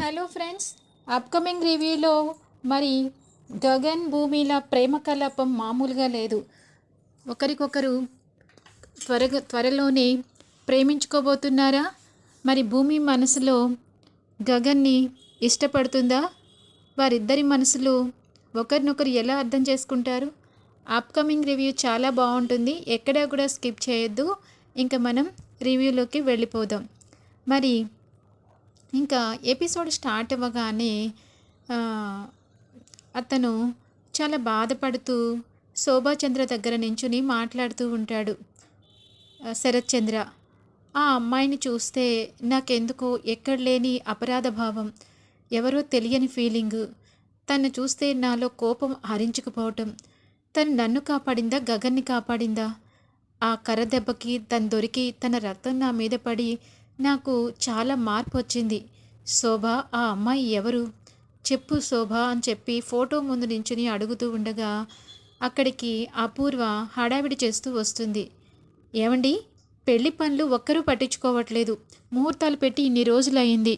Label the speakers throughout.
Speaker 1: Hello friends upcoming రివ్యూలో మరి గగన్ భూమిల ప్రేమ కలాపం మామూలుగా లేదు. ఒకరికొకరు త్వరగా త్వరలోనే ప్రేమించుకోబోతున్నారా? మరి భూమి మనసులో గగన్ని ఇష్టపడుతుందా? వారిద్దరి మనసులు ఒకరినొకరు ఎలా అర్థం చేసుకుంటారు? అప్కమింగ్ రివ్యూ చాలా బాగుంటుంది. ఎక్కడా కూడా స్కిప్ చేయొద్దు. ఇంకా మనం రివ్యూలోకి వెళ్ళిపోదాం. మరి ఇంకా ఎపిసోడ్ స్టార్ట్ అవ్వగానే అతను చాలా బాధపడుతూ శోభాచంద్ర దగ్గర నించుని మాట్లాడుతూ ఉంటాడు. శరత్చంద్ర శరత్ చంద్ర ఆ అమ్మాయిని చూస్తే నాకెందుకో ఎక్కడ లేని అపరాధ భావం. ఎవరో తెలియని ఫీలింగు. తను చూస్తే నాలో కోపం హరించుకుపోవటం. తను నన్ను కాపాడిందా గగన్ని కాపాడిందా? ఆ కర్ర దెబ్బకి తను దొరికి తన రక్తం నా మీద పడి నాకు చాలా మార్పు వచ్చింది శోభ ఆ అమ్మాయి ఎవరు? చెప్పు శోభ అని చెప్పి ఫోటో ముందు నించుని అడుగుతూ ఉండగా అక్కడికి అపూర్వ హడావిడి చేస్తూ వస్తుంది. ఏమండి పెళ్ళి పనులు ఒక్కరూ పట్టించుకోవట్లేదు. ముహూర్తాలు పెట్టి ఇన్ని రోజులయ్యింది.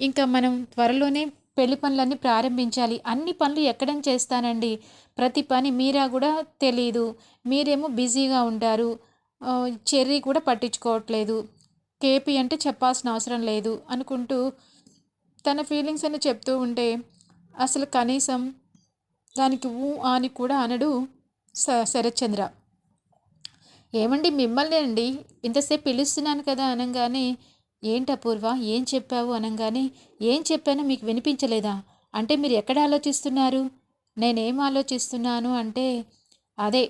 Speaker 1: ఇంకా మనం త్వరలోనే పెళ్ళి పనులన్నీ ప్రారంభించాలి. అన్ని పనులు ఎక్కడం చేస్తానండి. ప్రతి పని మీరా కూడా తెలీదు. మీరేమో బిజీగా ఉంటారు. చెర్రీ కూడా పట్టించుకోవట్లేదు. కేపీ అంటే చెప్పాల్సిన అవసరం లేదు అనుకుంటూ తన ఫీలింగ్స్ అని చెప్తూ ఉంటే అసలు కనీసం దానికి ఊ అని కూడా అనడు స శరత్చంద్ర. ఏమండి మిమ్మల్ని అండి? ఇంతసేపు పిలుస్తున్నాను కదా అనగానే ఏంటి అపూర్వ? ఏం చెప్పావు? అనగానే ఏం చెప్పానో మీకు వినిపించలేదా? అంటే మీరు ఎక్కడ ఆలోచిస్తున్నారు? నేనేం ఆలోచిస్తున్నాను? అంటే అదే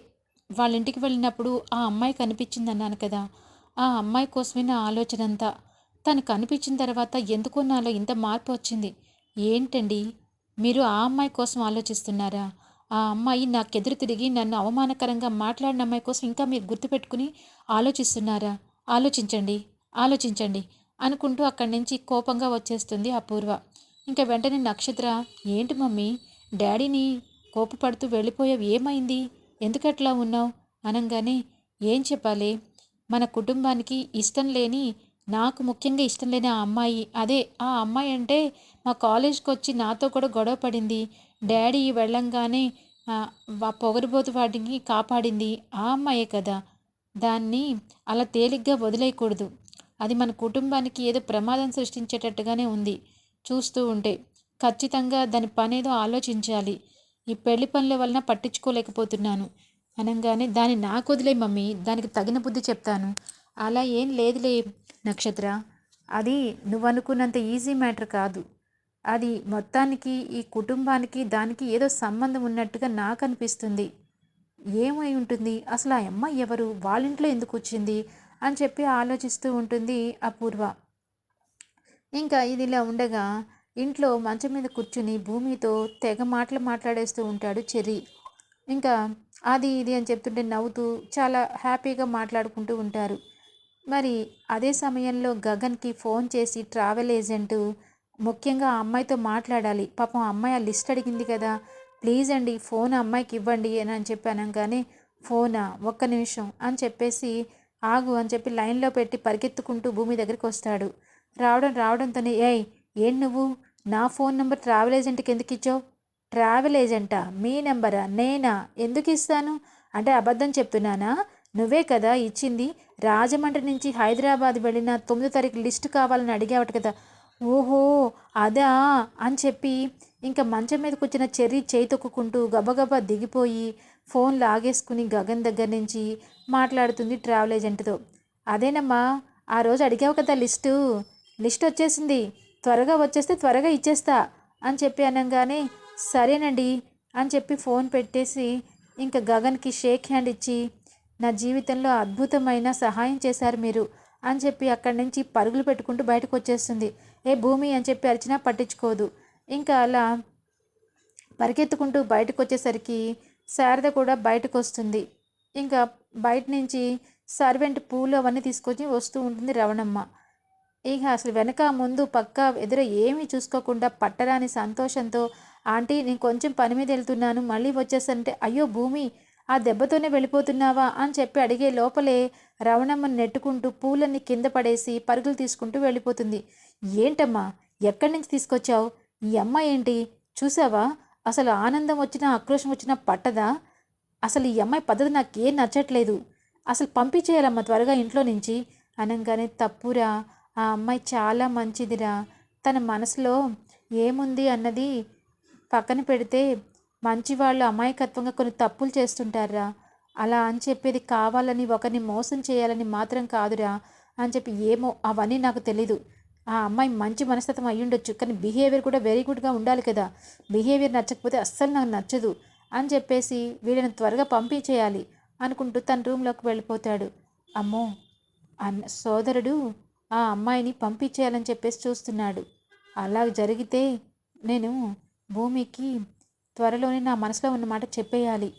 Speaker 1: వాళ్ళ ఇంటికి వెళ్ళినప్పుడు ఆ అమ్మాయి కనిపించింది అన్నాను కదా ఆ అమ్మాయి కోసమే నా ఆలోచన అంతా తను కనిపించిన తర్వాత ఎందుకో నాలో ఇంత మార్పు వచ్చింది. ఏంటండి? మీరు ఆ అమ్మాయి కోసం ఆలోచిస్తున్నారా? ఆ అమ్మాయి నాకెదురు తిరిగి నన్ను అవమానకరంగా మాట్లాడిన అమ్మాయి కోసం ఇంకా మీరు గుర్తుపెట్టుకుని ఆలోచిస్తున్నారా? ఆలోచించండి ఆలోచించండి అనుకుంటూ అక్కడి నుంచి కోపంగా వచ్చేస్తుంది అపూర్వ. ఇంకా వెంటనే నక్షత్ర ఏంటి మమ్మీ? డాడీని కోపపడుతూ వెళ్ళిపోయావు ఏమైంది? ఎందుకట్లా ఉన్నావు? అనగానే ఏం చెప్పాలి? మన కుటుంబానికి ఇష్టం లేని నాకు ముఖ్యంగా ఇష్టం లేని ఆ అమ్మాయి. అదే ఆ అమ్మాయి అంటే మా కాలేజ్కి వచ్చి నాతో కూడా గొడవ పడింది. డాడీ వెళ్ళంగానే పొగరుబోతు వాటిని కాపాడింది. ఆ అమ్మాయే కదా. దాన్ని అలా తేలిగ్గా వదిలేయకూడదు. అది మన కుటుంబానికి ఏదో ప్రమాదం సృష్టించేటట్టుగానే ఉంది. చూస్తూ ఉంటే ఖచ్చితంగా దాని పనేదో ఆలోచించాలి. ఈ పెళ్ళి పనుల వలన పట్టించుకోలేకపోతున్నాను. అనగానే దాన్ని నాకు వదిలే మమ్మీ దానికి తగిన బుద్ధి చెప్తాను. అలా ఏం లేదులే నక్షత్ర. అది నువ్వు అనుకున్నంత ఈజీ మ్యాటర్ కాదు. అది మొత్తానికి ఈ కుటుంబానికి దానికి ఏదో సంబంధం ఉన్నట్టుగా నాకు అనిపిస్తుంది ఏమై ఉంటుంది? అసలు ఆ అమ్మాయి ఎవరు? వాళ్ళ ఇంట్లో ఎందుకు వచ్చింది? అని చెప్పి ఆలోచిస్తూ ఉంటుంది అపూర్వ. ఇంకా ఇది ఇలా ఉండగా ఇంట్లో మంచం మీద కూర్చుని భూమితో తెగ మాటలు మాట్లాడేస్తూ ఉంటాడు చెర్రీ. ఇంకా అది ఇది అని చెప్తుంటే నవ్వుతూ చాలా హ్యాపీగా మాట్లాడుకుంటూ ఉంటారు. మరి అదే సమయంలో గగన్కి ఫోన్ చేసి ట్రావెల్ ఏజెంట్ ముఖ్యంగా ఆ అమ్మాయితో మాట్లాడాలి. పాపం ఆ అమ్మాయి ఆ లిస్ట్ అడిగింది కదా ప్లీజ్ అండి ఫోన్ అమ్మాయికి ఇవ్వండి అని అని చెప్పాను కానీ ఫోనా? ఒక్క నిమిషం అని చెప్పేసి ఆగు అని చెప్పి లైన్లో పెట్టి పరిగెత్తుకుంటూ భూమి దగ్గరికి వస్తాడు. రావడం రావడంతోనే ఏయ్ ఏం నువ్వు? నా ఫోన్ నెంబర్ ట్రావెల్ ఏజెంట్కి ఎందుకు ఇచ్చావు? ట్రావెల్ ఏజెంటా? మీ నెంబరా? నేనా? ఎందుకు ఇస్తాను? అంటే అబద్ధం చెప్తున్నానా? నువ్వే కదా ఇచ్చింది. రాజమండ్రి నుంచి హైదరాబాద్ వెళ్ళిన తొమ్మిదో తారీఖు లిస్ట్ కావాలని అడిగావట కదా. ఓహో అదా? అని చెప్పి ఇంకా మంచం మీద కూర్చున్న చెర్రీ చేయి తొక్కుకుంటూ గబగబా దిగిపోయి ఫోన్ లాగేసుకుని గగన్ దగ్గర నుంచి మాట్లాడుతుంది ట్రావెల్ ఏజెంట్తో. అదేనమ్మా ఆ రోజు అడిగావు కదా లిస్టు. లిస్ట్ వచ్చేసింది. త్వరగా వచ్చేస్తే త్వరగా ఇచ్చేస్తా అని చెప్పి అనగానే సరేనండి అని చెప్పి ఫోన్ పెట్టేసి ఇంకా గగన్కి షేక్ హ్యాండ్ ఇచ్చి నా జీవితంలో అద్భుతమైన సహాయం చేశారు మీరు అని చెప్పి అక్కడి నుంచి పరుగులు పెట్టుకుంటూ బయటకు వచ్చేస్తుంది. ఏ భూమి అని చెప్పి అరిచినా పట్టించుకోదు. ఇంకా అలా పరిగెత్తుకుంటూ బయటకు వచ్చేసరికి శారద కూడా బయటకు వస్తుంది. ఇంకా బయట నుంచి సర్వెంట్ పూలు అవన్నీ తీసుకొచ్చి వస్తూ ఉంటుంది రవణమ్మ. ఇక అసలు వెనక ముందు పక్క ఎదురు ఏమీ చూసుకోకుండా పట్టరాని సంతోషంతో ఆంటీ నేను కొంచెం పని మీద వెళ్తున్నాను. మళ్ళీ వచ్చేసంటే అయ్యో భూమి ఆ దెబ్బతోనే వెళ్ళిపోతున్నావా అని చెప్పి అడిగే లోపలే రవణమ్మని నెట్టుకుంటూ పూలన్నీ కింద పడేసి పరుగులు తీసుకుంటూ వెళ్ళిపోతుంది. ఏంటమ్మా ఎక్కడి నుంచి తీసుకొచ్చావు? ఈ అమ్మాయి ఏంటి? చూసావా? అసలు ఆనందం వచ్చినా ఆక్రోషం వచ్చినా పట్టదా? అసలు ఈ అమ్మాయి పద్ధతి నాకు ఏం నచ్చట్లేదు. అసలు పంపించేయాలమ్మా త్వరగా ఇంట్లో నుంచి. అనగానే తప్పురా ఆ అమ్మాయి చాలా మంచిదిరా. తన మనసులో ఏముంది అన్నది పక్కన పెడితే మంచి వాళ్ళు అమాయకత్వంగా కొన్ని తప్పులు చేస్తుంటారా అలా అని చెప్పేది కావాలని ఒకరిని మోసం చేయాలని మాత్రం కాదురా అని చెప్పి ఏమో అవన్నీ నాకు తెలీదు. ఆ అమ్మాయి మంచి మనస్తత్వం అయ్యుండొచ్చు కానీ బిహేవియర్ కూడా వెరీ గుడ్గా ఉండాలి కదా. బిహేవియర్ నచ్చకపోతే అస్సలు నాకు నచ్చదు అని చెప్పేసి వీళ్ళని త్వరగా పంపించేయాలి అనుకుంటూ తన రూమ్లోకి వెళ్ళిపోతాడు. అమ్మో! అన్న సోదరుడు ఆ అమ్మాయిని పంపించేయాలని చెప్పేసి చూస్తున్నాడు. అలా జరిగితే నేను భూమికి త్వరలోనే నా మనసులో ఉన్న మాట చెప్పేయాలి.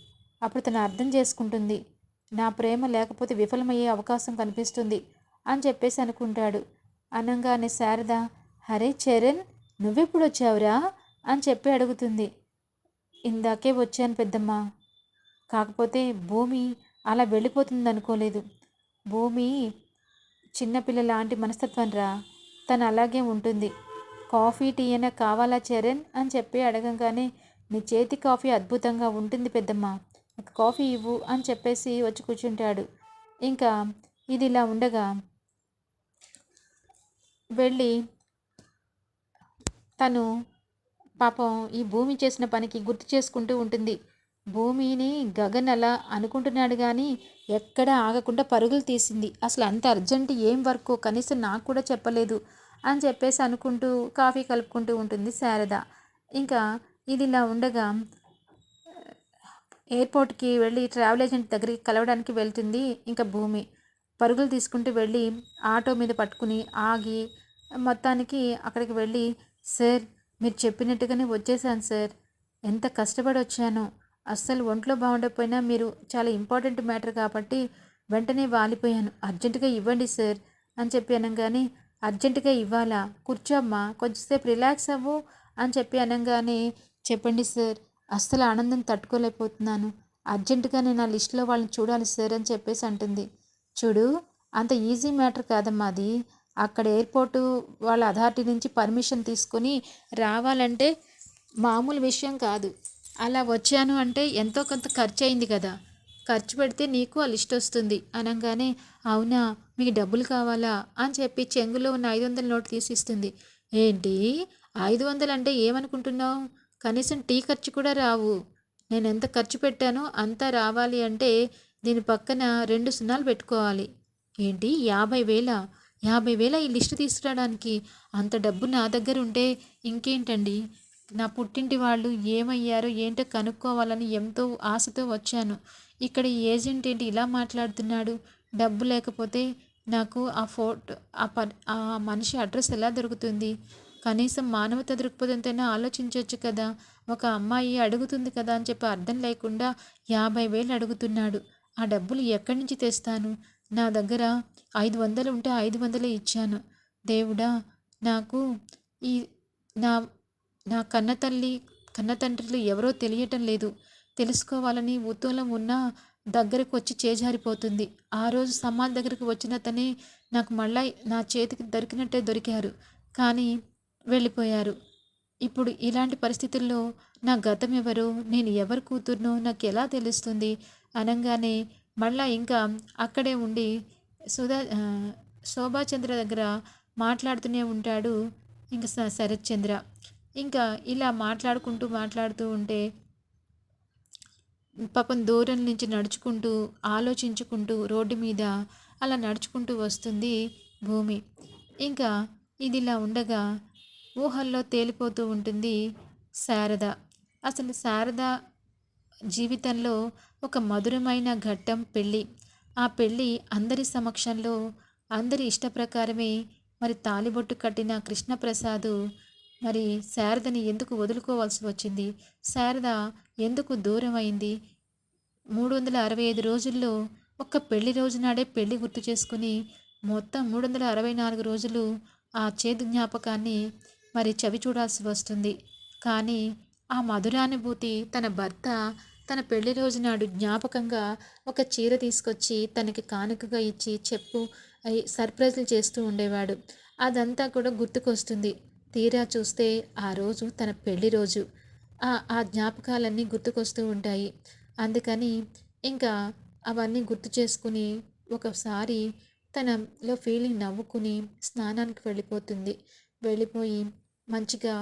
Speaker 1: అప్పుడు తను అర్థం చేసుకుంటుంది. నా ప్రేమ లేకపోతే విఫలమయ్యే అవకాశం కనిపిస్తుంది అని చెప్పేసి అనుకుంటాడు. అనగానే శారద హరే చరణ్ నువ్వెప్పుడు వచ్చావురా? అని చెప్పి అడుగుతుంది. ఇందాకే వచ్చాను పెద్దమ్మ. కాకపోతే భూమి అలా వెళ్ళిపోతుంది అనుకోలేదు. భూమి చిన్నపిల్ల లాంటి మనస్తత్వం రా తను అలాగే ఉంటుంది. కాఫీ టీ అయినా కావాలా చరణ్? అని చెప్పి అడగంగానే నీ చేతి కాఫీ అద్భుతంగా ఉంటుంది పెద్దమ్మ. నాకు కాఫీ ఇవ్వు అని చెప్పేసి వచ్చి కూర్చుంటాడు. ఇంకా ఇది ఇలా ఉండగా వెళ్ళి తను పాపం ఈ భూమి చేసిన పనికి గుర్తు చేసుకుంటూ ఉంటుంది. భూమిని గగన్ అలా అనుకుంటున్నాడు కానీ ఎక్కడ ఆగకుండా పరుగులు తీసింది. అసలు అంత అర్జెంట్ ఏం వర్క్? కనీసం నాకు కూడా చెప్పలేదు. అని చెప్పేసి అనుకుంటూ కాఫీ కలుపుకుంటూ ఉంటుంది శారద. ఇంకా ఇది ఇలా ఉండగా ఎయిర్పోర్ట్కి వెళ్ళి ట్రావెల్ ఏజెంట్ దగ్గరికి కలవడానికి వెళ్తుంది ఇంకా భూమి. పరుగులు తీసుకుంటూ వెళ్ళి ఆటో మీద పట్టుకుని ఆగి మొత్తానికి అక్కడికి వెళ్ళి సార్ మీరు చెప్పినట్టుగానే వచ్చేసాను సార్. ఎంత కష్టపడి వచ్చాను. అస్సలు ఒంట్లో బాగుండకపోయినా మీరు చాలా ఇంపార్టెంట్ మ్యాటర్ కాబట్టి వెంటనే వాలిపోయాను. అర్జెంటుగా ఇవ్వండి సార్ అని చెప్పి కానీ అర్జెంటుగా ఇవ్వాలా? కూర్చోమ్మా కొంచెంసేపు రిలాక్స్ అవ్వు అని చెప్పి అనగానే చెప్పండి సార్ అస్సలు ఆనందం తట్టుకోలేకపోతున్నాను. అర్జెంటుగా నేను ఆ లిస్టులో వాళ్ళని చూడాలి సార్ అని చెప్పేసి అంటుంది. చూడు అంత ఈజీ మ్యాటర్ కాదమ్మా అది. అక్కడ ఎయిర్పోర్టు వాళ్ళ అథారిటీ నుంచి పర్మిషన్ తీసుకొని రావాలంటే మామూలు విషయం కాదు. అలా వచ్చాను అంటే ఎంతో కొంత ఖర్చు అయింది కదా. ఖర్చు పెడితే నీకు ఆ లిస్ట్ వస్తుంది. అనగానే అవునా? మీకు డబ్బులు కావాలా? అని చెప్పి చెంగులో ఉన్న ఐదు వందల నోటు తీసిస్తుంది. ఏంటి? ఐదు వందలు అంటే ఏమనుకుంటున్నావు? కనీసం టీ ఖర్చు కూడా రావు. నేను ఎంత ఖర్చు పెట్టానో అంతా రావాలి అంటే దీని పక్కన రెండు సున్నాలు పెట్టుకోవాలి. ఏంటి? యాభై వేల? యాభై వేల ఈ లిస్టు తీసుకురావడానికి? అంత డబ్బు నా దగ్గర ఉంటే ఇంకేంటండి? నా పుట్టింటి వాళ్ళు ఏమయ్యారో ఏంటో కనుక్కోవాలని ఎంతో ఆశతో వచ్చాను. ఇక్కడ ఈ ఏజెంట్ ఏంటి ఇలా మాట్లాడుతున్నాడు? డబ్బు లేకపోతే నాకు ఆ ఫోటో ఆ ప ఆ మనిషి అడ్రస్ ఎలా దొరుకుతుంది? కనీసం మానవత దృక్పథంతోనే ఆలోచించవచ్చు కదా? ఒక అమ్మాయి అడుగుతుంది కదా అని చెప్పి అర్థం లేకుండా యాభై వేలు అడుగుతున్నాడు. ఆ డబ్బులు ఎక్కడి నుంచి తెస్తాను? నా దగ్గర ఐదు వందలు ఉంటే ఐదు వందలే ఇచ్చాను. దేవుడా నాకు ఈ నా నా కన్న తల్లి కన్న తండ్రులు ఎవరో తెలియటం లేదు. తెలుసుకోవాలని ఉత్తూలం ఉన్న దగ్గరకు వచ్చి చేజారిపోతుంది. ఆ రోజు సమాన్ దగ్గరికి వచ్చినతనే నాకు మళ్ళా నా చేతికి దొరికినట్టే దొరికారు. కానీ వెళ్ళిపోయారు. ఇప్పుడు ఇలాంటి పరిస్థితుల్లో నా గతం ఎవరు? నేను ఎవరు కూతుర్నో నాకు ఎలా తెలుస్తుంది? అనగానే మళ్ళా ఇంకా అక్కడే ఉండి సుధా శోభాచంద్ర దగ్గర మాట్లాడుతూనే ఉంటాడు. ఇంకా శరత్ చంద్ర ఇంకా ఇలా మాట్లాడుకుంటూ మాట్లాడుతూ ఉంటే పాపం దూరం నుంచి నడుచుకుంటూ ఆలోచించుకుంటూ రోడ్డు మీద అలా నడుచుకుంటూ వస్తుంది భూమి. ఇంకా ఇది ఇలా ఉండగా ఊహల్లో తేలిపోతూ ఉంటుంది శారద. అసలు శారద జీవితంలో ఒక మధురమైన ఘట్టం పెళ్ళి. ఆ పెళ్ళి అందరి సమక్షంలో అందరి ఇష్ట ప్రకారమే మరి తాలిబొట్టు కట్టిన కృష్ణప్రసాదు మరి శారదని ఎందుకు వదులుకోవాల్సి వచ్చింది? శారద ఎందుకు దూరం అయింది? మూడు వందల అరవై ఐదు రోజుల్లో ఒక్క పెళ్ళి రోజు నాడే పెళ్ళి గుర్తు చేసుకుని మొత్తం మూడు వందల అరవై నాలుగు రోజులు ఆ చేదు జ్ఞాపకాన్ని మరి చవి చూడాల్సి వస్తుంది. కానీ ఆ మధురానుభూతి తన భర్త తన పెళ్ళి రోజు నాడు జ్ఞాపకంగా ఒక చీర తీసుకొచ్చి తనకి కానుకగా ఇచ్చి చెప్పు సర్ప్రైజ్లు చేస్తూ ఉండేవాడు. అదంతా కూడా గుర్తుకొస్తుంది. తీరా చూస్తే ఆ రోజు తన పెళ్ళి రోజు. ఆ జ్ఞాపకాలన్నీ గుర్తుకొస్తూ ఉంటాయి. అందుకని ఇంకా అవన్నీ గుర్తు చేసుకుని ఒకసారి తనలో ఫీలింగ్ నవ్వుకుని స్నానానికి వెళ్ళిపోతుంది. వెళ్ళిపోయి మంచిగా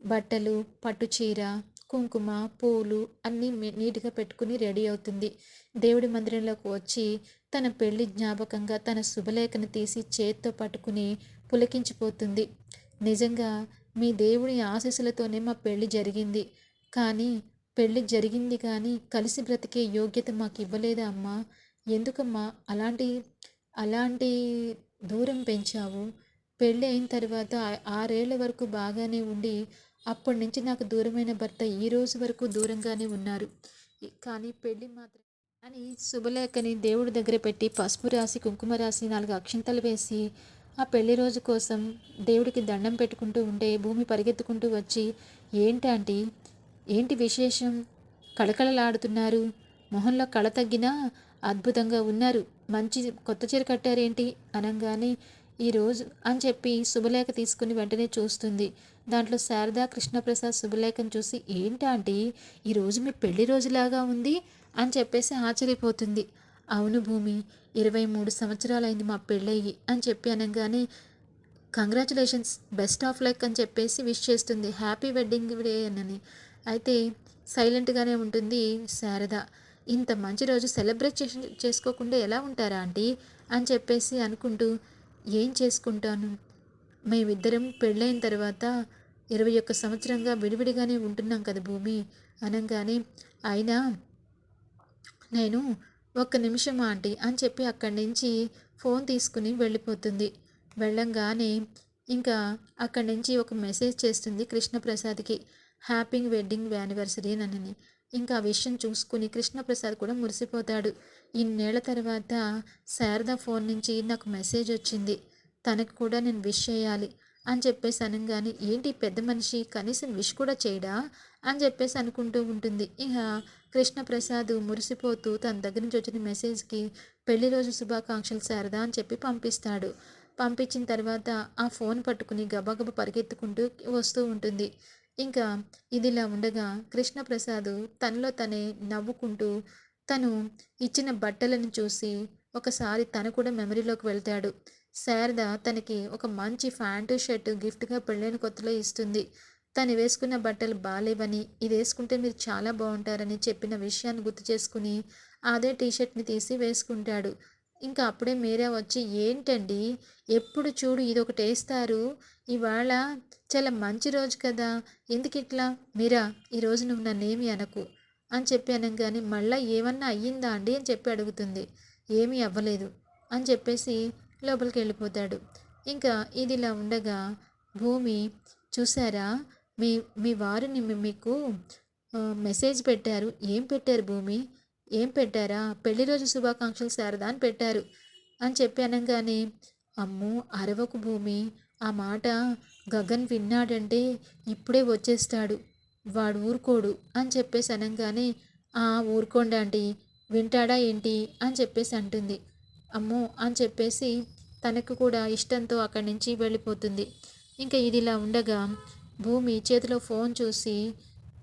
Speaker 1: బట్టలు పట్టు చీర కుంకుమ పూలు అన్నీ నీట్గా పెట్టుకుని రెడీ అవుతుంది. దేవుడి మందిరంలోకి వచ్చి తన పెళ్ళి జ్ఞాపకంగా తన శుభలేఖను తీసి చేత్తో పట్టుకుని పులకించిపోతుంది. నిజంగా మీ దేవుడి ఆశీస్సులతోనే మా పెళ్ళి జరిగింది. కానీ పెళ్ళి జరిగింది కానీ కలిసి బ్రతికే యోగ్యత మాకు ఇవ్వలేదా అమ్మా? ఎందుకమ్మా అలాంటి అలాంటి దూరం పెంచావు? పెళ్ళి అయిన తర్వాత ఆరేళ్ళ వరకు బాగానే ఉండి అప్పటి నుంచి నాకు దూరమైన భర్త ఈ రోజు వరకు దూరంగానే ఉన్నారు. కానీ పెళ్ళి మాత్రం అని శుభలేఖని దేవుడి దగ్గర పెట్టి పసుపు రాసి కుంకుమ రాసి నాలుగు అక్షంతలు వేసి ఆ పెళ్ళి రోజు కోసం దేవుడికి దండం పెట్టుకుంటూ ఉంటే భూమి పరిగెత్తుకుంటూ వచ్చి ఏంటంటీ ఏంటి విశేషం? కళకళలాడుతున్నారు. మొహంలో కళ తగ్గినా అద్భుతంగా ఉన్నారు. మంచి కొత్త చీర కట్టారేంటి? అనగానే ఈరోజు అని చెప్పి శుభలేఖ తీసుకుని వెంటనే చూస్తుంది. దాంట్లో శారదా కృష్ణప్రసాద్ శుభలేఖను చూసి ఏంటంటే ఈరోజు మీ పెళ్ళి రోజులాగా ఉంది? అని చెప్పేసి ఆశ్చర్యపోతుంది. అవును భూమి. ఇరవై మూడు సంవత్సరాలైంది మా పెళ్ళయ్యి అని చెప్పి అనగానే కంగ్రాచులేషన్స్ బెస్ట్ ఆఫ్ లక్ అని చెప్పేసి విష్ చేస్తుంది. హ్యాపీ వెడ్డింగ్ డే అని అయితే సైలెంట్గానే ఉంటుంది శారద. ఇంత మంచి రోజు సెలబ్రేట్ చేసి చేసుకోకుండా ఎలా ఉంటారా ఆంటీ? అని చెప్పేసి అనుకుంటూ ఏం చేసుకుంటాను? మేమిద్దరం పెళ్ళైన తర్వాత ఇరవై ఒక్క సంవత్సరంగా విడివిడిగానే ఉంటున్నాం కదా భూమి అనగానే అయినా నేను ఒక్క నిమిషం ఆంటీ అని చెప్పి అక్కడి నుంచి ఫోన్ తీసుకుని వెళ్ళిపోతుంది. వెళ్ళంగానే ఇంకా అక్కడి నుంచి ఒక మెసేజ్ చేస్తుంది కృష్ణప్రసాద్కి. హ్యాపీ వెడ్డింగ్ యానివర్సరీ అని ఇంకా ఆ విషయం చూసుకుని కృష్ణప్రసాద్ కూడా మురిసిపోతాడు. ఇన్నేళ్ళ తర్వాత శారద ఫోన్ నుంచి నాకు మెసేజ్ వచ్చింది. తనకు కూడా నేను విష్ చేయాలి అని చెప్పేసి అనగానే ఏంటి పెద్ద మనిషి కనీసం విష్ కూడా చేయడా? అని చెప్పేసి అనుకుంటూ ఉంటుంది. ఇక కృష్ణప్రసాద్ మురిసిపోతూ తన దగ్గర నుంచి వచ్చిన మెసేజ్కి పెళ్ళి రోజు శుభాకాంక్షలు శారదా అని చెప్పి పంపిస్తాడు. పంపించిన తర్వాత ఆ ఫోన్ పట్టుకుని గబగబ పరిగెత్తుకుంటూ వస్తూ ఉంటుంది. ఇంకా ఇదిలా ఉండగా కృష్ణప్రసాద్ తనలో తనే నవ్వుకుంటూ తను ఇచ్చిన బట్టలను చూసి ఒకసారి తను కూడా మెమరీలోకి వెళ్తాడు. శారద తనకి ఒక మంచి ఫ్యాంటు షర్టు గిఫ్ట్గా పెళ్ళైన కొత్తలో ఇస్తుంది. తను వేసుకున్న బట్టలు బాగాలేవని ఇది వేసుకుంటే మీరు చాలా బాగుంటారని చెప్పిన విషయాన్ని గుర్తు చేసుకుని అదే టీషర్ట్ని తీసి వేసుకుంటాడు. ఇంకా అప్పుడే మీరే వచ్చి ఏంటండి? ఎప్పుడు చూడు ఇది ఒకటి వేస్తారు. ఇవాళ చాలా మంచి రోజు కదా. ఎందుకు ఇట్లా? మీరా ఈరోజు నువ్వు నన్నేమి అనకు అని చెప్పి అనగానే మళ్ళీ ఏమన్నా అయ్యిందా అండి? అని చెప్పి అడుగుతుంది. ఏమీ అవ్వలేదు అని చెప్పేసి లోపలికి వెళ్ళిపోతాడు. ఇంకా ఇది ఇలా ఉండగా భూమి చూసారా మీ మీ వారిని మీకు మెసేజ్ పెట్టారు. ఏం పెట్టారు భూమి? ఏం పెట్టారా? పెళ్ళి రోజు శుభాకాంక్షలు శారదా అని పెట్టారు. అని చెప్పి అనగానే అమ్మో అరవకు భూమి. ఆ మాట గగన్ విన్నాడంటే ఇప్పుడే వచ్చేస్తాడు. వాడు ఊరుకోడు అని చెప్పేసి అనగానే ఆ ఊరుకోండి ఆంటీ. వింటాడా ఏంటి? అని చెప్పేసి అంటుంది. అమ్మో అని చెప్పేసి తనకు కూడా ఇష్టంతో అక్కడి నుంచి వెళ్ళిపోతుంది. ఇంకా ఇది ఇలా ఉండగా భూమి చేతిలో ఫోన్ చూసి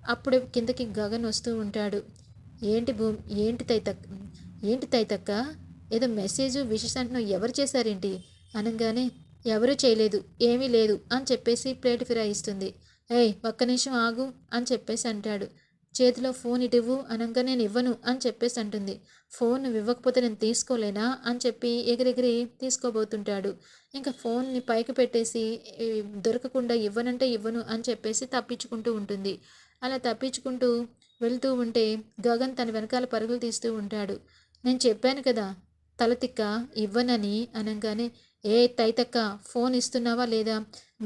Speaker 1: అప్పుడే కిందకి గగన్ వస్తూ ఉంటాడు. ఏంటి భూమి ఏంటి తైతక్ ఏంటి తైతక్క? ఏదో మెసేజ్ విషెస్ అంటున్నావు ఎవరు చేశారేంటి? అనగానే ఎవరూ చేయలేదు ఏమీ లేదు అని చెప్పేసి ప్లేట్ ఫిరాయిస్తుంది. ఏయ్ ఒక్క నిమిషం ఆగు అని చెప్పేసి అంటాడు. చేతిలో ఫోన్ ఇటివ్వు అనగా నేను ఇవ్వను అని చెప్పేసి అంటుంది. ఫోన్ ఇవ్వకపోతే నేను తీసుకోలేనా అని చెప్పి ఎగిరెగిరి తీసుకోబోతుంటాడు. ఇంకా ఫోన్ని పైకి పెట్టేసి దొరకకుండా ఇవ్వనంటే ఇవ్వను అని చెప్పేసి తప్పించుకుంటూ ఉంటుంది. అలా తప్పించుకుంటూ వెళ్తూ ఉంటే గగన్ తన వెనకాల పరుగులు తీస్తూ ఉంటాడు. నేను చెప్పాను కదా తలతిక్క ఇవ్వనని అనగానే ఏ తైతక్క ఫోన్ ఇస్తున్నావా లేదా?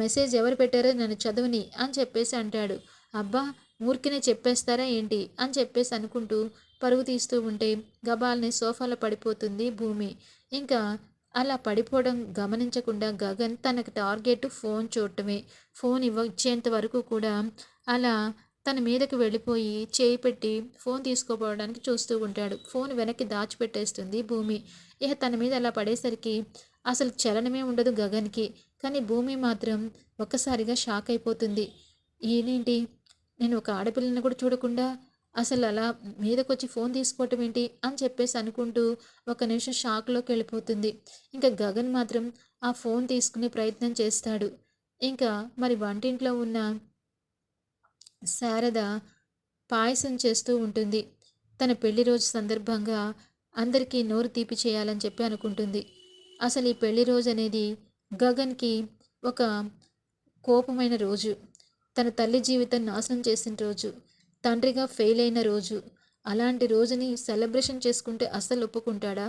Speaker 1: మెసేజ్ ఎవరు పెట్టారో నన్ను చదువుని అని చెప్పేసి అంటాడు. అబ్బా ఊరికినే చెప్పేస్తారా ఏంటి? అని చెప్పేసి అనుకుంటూ పరుగు తీస్తూ ఉంటే గబాల్ని సోఫాలో పడిపోతుంది భూమి. ఇంకా అలా పడిపోవడం గమనించకుండా గగన్ తనకు టార్గెట్ ఫోన్ చూడటమే. ఫోన్ ఇవ్వచ్చేంత వరకు కూడా అలా తన మీదకు వెళ్ళిపోయి చేయి పెట్టి ఫోన్ తీసుకోపోవడానికి చూస్తూ ఉంటాడు. ఫోన్ వెనక్కి దాచిపెట్టేస్తుంది భూమి. ఇక తన మీద అలా పడేసరికి అసలు చలనమే ఉండదు గగన్కి. కానీ భూమి మాత్రం ఒక్కసారిగా షాక్ అయిపోతుంది. ఏనేంటి? నేను ఒక ఆడపిల్లని కూడా చూడకుండా అసలు అలా మీదకొచ్చి ఫోన్ తీసుకోవటం ఏంటి అని చెప్పేసి అనుకుంటూ ఒక నిమిషం షాక్లోకి వెళ్ళిపోతుంది. ఇంకా గగన్ మాత్రం ఆ ఫోన్ తీసుకునే ప్రయత్నం చేస్తాడు. ఇంకా మరి వంటింట్లో ఉన్న శారద పాయసం చేస్తూ ఉంటుంది. తన పెళ్ళి రోజు సందర్భంగా అందరికీ నోరు తీపి చేయాలని చెప్పి అనుకుంటుంది. అసలు ఈ పెళ్ళి రోజు అనేది గగన్కి ఒక కోపమైన రోజు. తన తల్లి జీవితం నాశనం చేసిన రోజు తండ్రిగా ఫెయిల్ అయిన రోజు అలాంటి రోజుని సెలబ్రేషన్ చేసుకుంటే అస్సలు ఒప్పుకుంటాడా?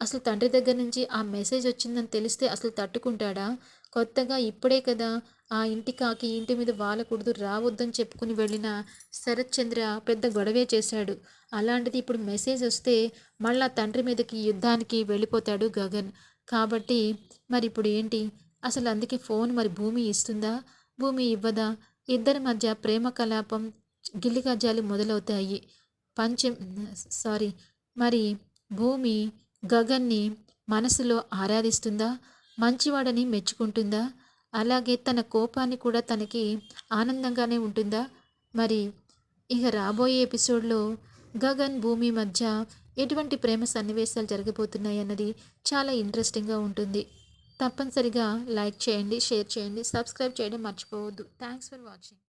Speaker 1: అసలు తండ్రి దగ్గర నుంచి ఆ మెసేజ్ వచ్చిందని తెలిస్తే అసలు తట్టుకుంటాడా? కొత్తగా ఇప్పుడే కదా ఆ ఇంటి కాకి ఇంటి మీద వాలకూడదు రావద్దని చెప్పుకుని వెళ్ళిన శరత్ చంద్ర పెద్ద గొడవే చేశాడు. అలాంటిది ఇప్పుడు మెసేజ్ వస్తే మళ్ళా తండ్రి మీదకి యుద్ధానికి వెళ్ళిపోతాడు గగన్. కాబట్టి మరి ఇప్పుడు ఏంటి? అసలు అందుకే ఫోన్ మరి భూమి ఇస్తుందా? భూమి ఇవ్వదా? ఇద్దరి మధ్య ప్రేమ కలాపం గిల్లిగజ్జాలు మొదలవుతాయి. పంచం సారీ మరి భూమి గగన్ని మనసులో ఆరాధిస్తుందా? మంచివాడని మెచ్చుకుంటుందా? అలాగే తన కోపాన్ని కూడా తనకి ఆనందంగానే ఉంటుందా? మరి ఇక రాబోయే ఎపిసోడ్లో గగన్ భూమి మధ్య ఎటువంటి ప్రేమ సన్నివేశాలు జరగబోతున్నాయి అన్నది చాలా ఇంట్రెస్టింగ్గా ఉంటుంది. తప్పనిసరిగా లైక్ చేయండి షేర్ చేయండి సబ్స్క్రైబ్ చేయడం మర్చిపోవద్దు. Thanks for watching.